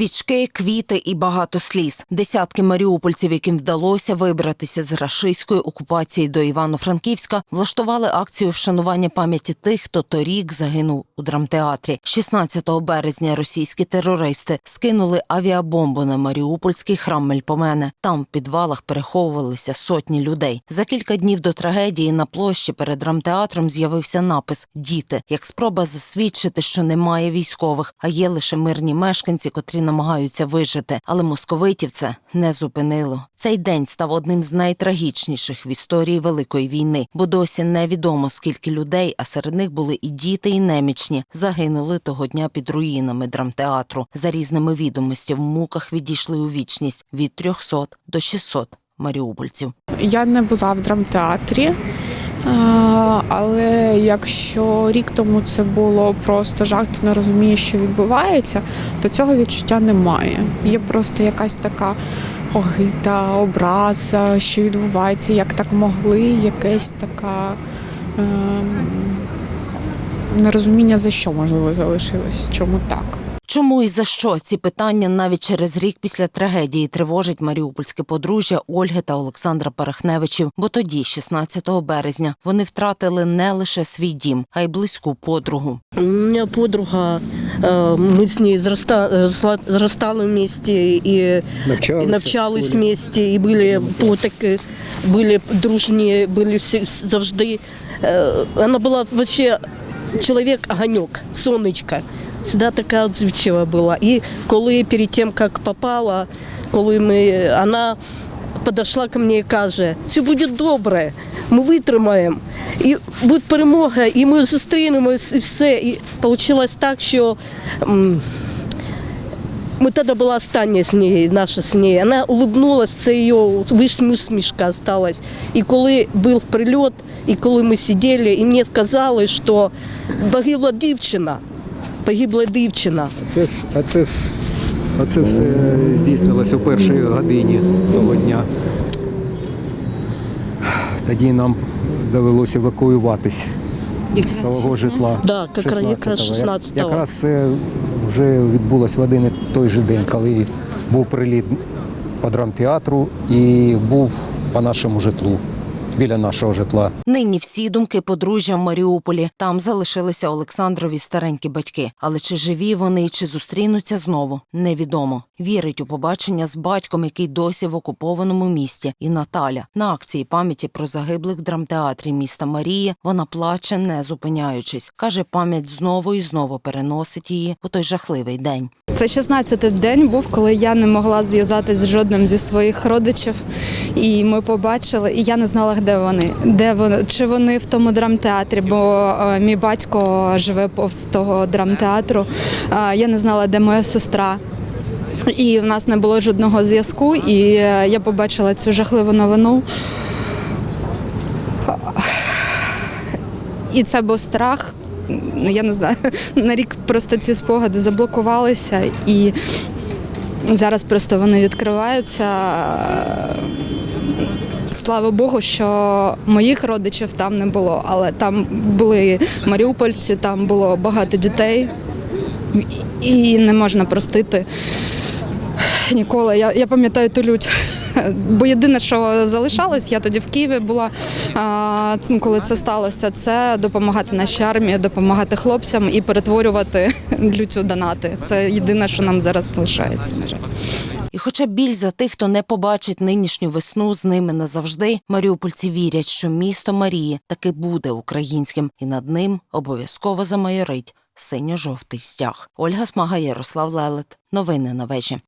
Свічки, квіти і багато сліз. Десятки маріупольців, яким вдалося вибратися з рашистської окупації до Івано-Франківська, влаштували акцію вшанування пам'яті тих, хто торік загинув у драмтеатрі. 16 березня російські терористи скинули авіабомбу на Маріупольський храм Мельпомене. Там в підвалах переховувалися сотні людей. За кілька днів до трагедії на площі перед драмтеатром з'явився напис Діти як спроба засвідчити, що немає військових, а є лише мирні мешканці, котрі намагаються вижити. Але московитів це не зупинило. Цей день став одним з найтрагічніших в історії Великої війни, бо досі невідомо скільки людей, а серед них були і діти, і немічні, загинули того дня під руїнами драмтеатру. За різними відомостями в муках відійшли у вічність від 300 до 600 маріупольців. Я не була в драмтеатрі, але якщо рік тому це було просто жах, ти не розумієш, що відбувається, то цього відчуття немає. Є просто якась така огида, образа, що відбувається, як так могли, якесь така. ем, Нерозуміння за що можливо залишилось, чому так. Чому і за що ці питання навіть через рік після трагедії тривожить маріупольське подружжя Ольги та Олександра Парахневичів? Бо тоді, 16 березня, вони втратили не лише свій дім, а й близьку подругу. У меня подруга, э, мы с ней зроста- зла- зростали вместе и, Навчалися и навчались в школі. вместе, і були потаки, були дружні, були всі завжди. Э, Вона була вообще чоловік огонек, сонечко. Всегда така відзивчива була. І коли перед тим, як попала, коли ми, вона подошла ко мені і каже, все буде добре, ми витримаємо, і буде перемога, і ми зустрінемось, і все. І вийшло так, що ми тоді була остання з нею, наша з нею. Вона улыбнулась, це її усмішка осталась. І коли був прильот, і коли ми сиділи, і мені сказали, що погибла дівчина. Погибла дівчина. Це, а, це, а це все здійснилося у першій годині того дня. Тоді нам довелося евакуюватись з свого житла. Да, якраз- якраз 16-го. 16-го. Якраз це вже відбулося в один і той же день, коли був приліт по драмтеатру і був по нашому житлу, біля нашого житла. Нині всі думки подружжя в Маріуполі. Там залишилися Олександрові старенькі батьки. Але чи живі вони чи зустрінуться знову, невідомо. Вірить у побачення з батьком, який досі в окупованому місті, і Наталя. На акції пам'яті про загиблих в драмтеатрі міста Марії вона плаче, не зупиняючись. Каже, пам'ять знову і знову переносить її у той жахливий день. Це 16-й день був, коли я не могла зв'язатись з жодним зі своїх родичів. І ми побачили, і я не знала, де вони, де вони, чи вони в тому драмтеатрі, бо е, мій батько живе повз того драмтеатру. Е, я не знала, де моя сестра. І в нас не було жодного зв'язку, і е, я побачила цю жахливу новину. І це був страх. Я не знаю, на рік просто ці спогади заблокувалися, і зараз просто вони відкриваються. Слава Богу, що моїх родичів там не було, але там були маріупольці, там було багато дітей, і не можна простити ніколи. Я, я пам'ятаю ту лють. Бо єдине, що залишалось, я тоді в Києві була, ну, коли це сталося, це допомагати нашій армії, допомагати хлопцям і перетворювати лють у донати. Це єдине, що нам зараз лишається. На жаль. Хоча біль за тих, хто не побачить нинішню весну з ними назавжди, маріупольці вірять, що місто Марії таки буде українським, і над ним обов'язково замайорить синьо-жовтий стяг. Ольга Смага, Ярослав Лелет. Новини на вежі.